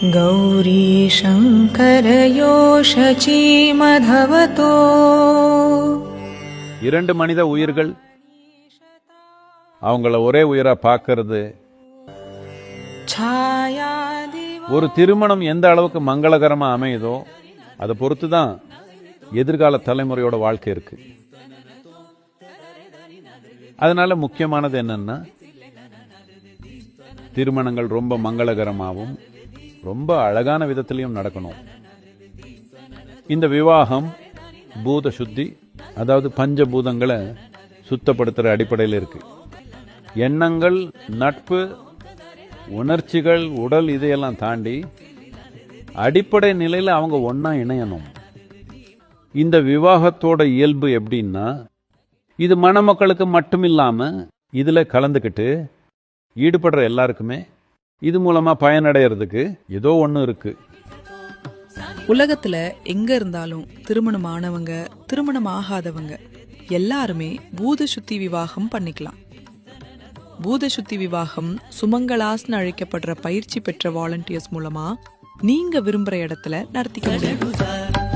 கௌரீஷங்கரயோஷீமதவதோ இரண்டு மனித உயிர்கள். அவங்கள ஒரே உயிரா பார்க்கறது. ஒரு திருமணம் எந்த அளவுக்கு மங்களகரமா அமையுதோ அதை பொறுத்து தான் எதிர்கால தலைமுறையோட வாழ்க்கை இருக்கு. அதனால முக்கியமானது என்னன்னா திருமணங்கள் ரொம்ப மங்களகரமாகவும் ரொம்ப அழகான விதத்திலையும் நடக்கணும். இந்த விவாகம் பூத சுத்தி அதாவது பஞ்சபூதங்களை சுத்தப்படுத்துகிற அடிப்படையில் இருக்கு. எண்ணங்கள் நட்பு உணர்ச்சிகள் உடல் இதையெல்லாம் தாண்டி அடிப்படை நிலையில் அவங்க ஒன்றா இணையணும். இந்த விவாகத்தோட இயல்பு எப்படின்னா இது மணமக்களுக்கு மட்டும் இல்லாமல் இதில் கலந்துக்கிட்டு ஈடுபடுற எல்லாருக்குமே இது மூலமா பயனடைகிறதுக்கு ஏதோ ஒன்று இருக்கு. உலகத்துல எங்க இருந்தாலும் திருமணம் ஆனவங்க திருமணம் ஆகாதவங்க எல்லாருமே பூத சுத்தி விவாகம் பண்ணிக்கலாம். பூத சுத்தி விவாகம் சுமங்கலாஸ்னு அழைக்கப்படுற பயிற்சி பெற்ற வாலண்டியர்ஸ் மூலமா நீங்க விரும்புற இடத்துல நடத்திக்க முடியும்.